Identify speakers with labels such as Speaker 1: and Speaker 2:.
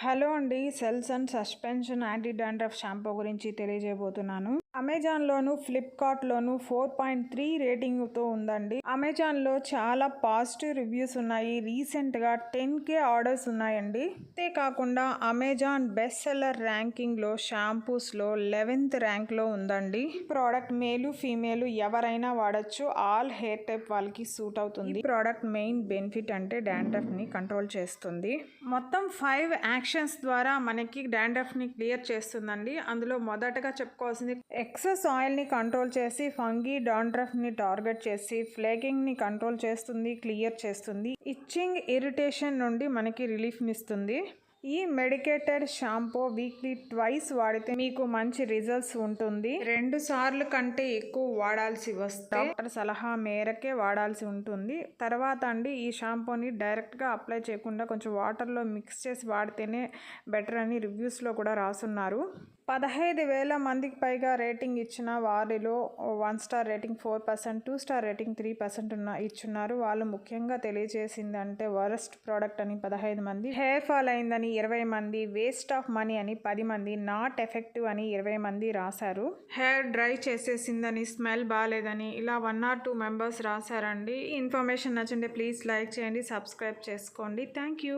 Speaker 1: Hello అండి Selsun suspension anti dandruff shampoo గురించి తెలియజేయబోతున్నాను. అమెజాన్లోను ఫ్లిప్కార్ట్లోను ఫోర్ పాయింట్ త్రీ రేటింగ్తో ఉందండి. అమెజాన్లో చాలా పాజిటివ్ రివ్యూస్ ఉన్నాయి. రీసెంట్గా టెన్ కే ఆర్డర్స్ ఉన్నాయండి. అంతేకాకుండా అమెజాన్ బెస్ట్ సెల్లర్ ర్యాంకింగ్లో షాంపూస్లో లెవెన్త్ ర్యాంక్లో ఉందండి. ప్రోడక్ట్ మేలు ఫీమేలు ఎవరైనా వాడచ్చు. ఆల్ హెయిర్ టైప్ వాళ్ళకి సూట్ అవుతుంది. ప్రోడక్ట్ మెయిన్ బెనిఫిట్ అంటే డాండ్రఫ్ని కంట్రోల్ చేస్తుంది. మొత్తం ఫైవ్ యాక్షన్స్ ద్వారా మనకి డాండ్రఫ్ని క్లియర్ చేస్తుందండి. అందులో మొదటగా చెప్పుకోవాల్సింది ఎక్సెస్ ఆయిల్ని కంట్రోల్ చేసి ఫంగీ డాండ్రఫ్ని టార్గెట్ చేసి ఫ్లేకింగ్ని కంట్రోల్ చేస్తుంది క్లియర్ చేస్తుంది. ఇచ్చింగ్ ఇరిటేషన్ నుండి మనకి రిలీఫ్నిస్తుంది ఈ మెడికేటెడ్ షాంపూ వీక్లీ ట్వైస్ వాడితే మీకు మంచి రిజల్ట్స్ ఉంటుంది. రెండు సార్లు కంటే ఎక్కువ వాడాల్సి వస్తే డాక్టర్ సలహా మేరకే వాడాల్సి ఉంటుంది. తర్వాత అండి ఈ షాంపూని డైరెక్ట్గా అప్లై చేయకుండా కొంచెం వాటర్లో మిక్స్ చేసి వాడితేనే బెటర్ అని రివ్యూస్లో కూడా రాసున్నారు. పదహైదు వేల మందికి పైగా రేటింగ్ ఇచ్చిన వారిలో one star rating four percent two star rating three percent ఉన్న ఇచ్చున్నారు. వాళ్ళు ముఖ్యంగా తెలియజేసిందంటే వరస్ట్ ప్రోడక్ట్ అని పదహైదు మంది హెయిర్ ఫాల్ అయిందని ఇరవై మంది వేస్ట్ ఆఫ్ మనీ అని పది మంది నాట్ ఎఫెక్టివ్ అని ఇరవై మంది రాశారు. హెయిర్ డ్రై చేసేసిందని స్మెల్ బాగాలేదని ఇలా వన్ ఆర్ టూ మెంబర్స్ రాశారండి. ఇన్ఫర్మేషన్ నచ్చింటే ప్లీజ్ లైక్ చేయండి సబ్స్క్రైబ్ చేసుకోండి. Thank you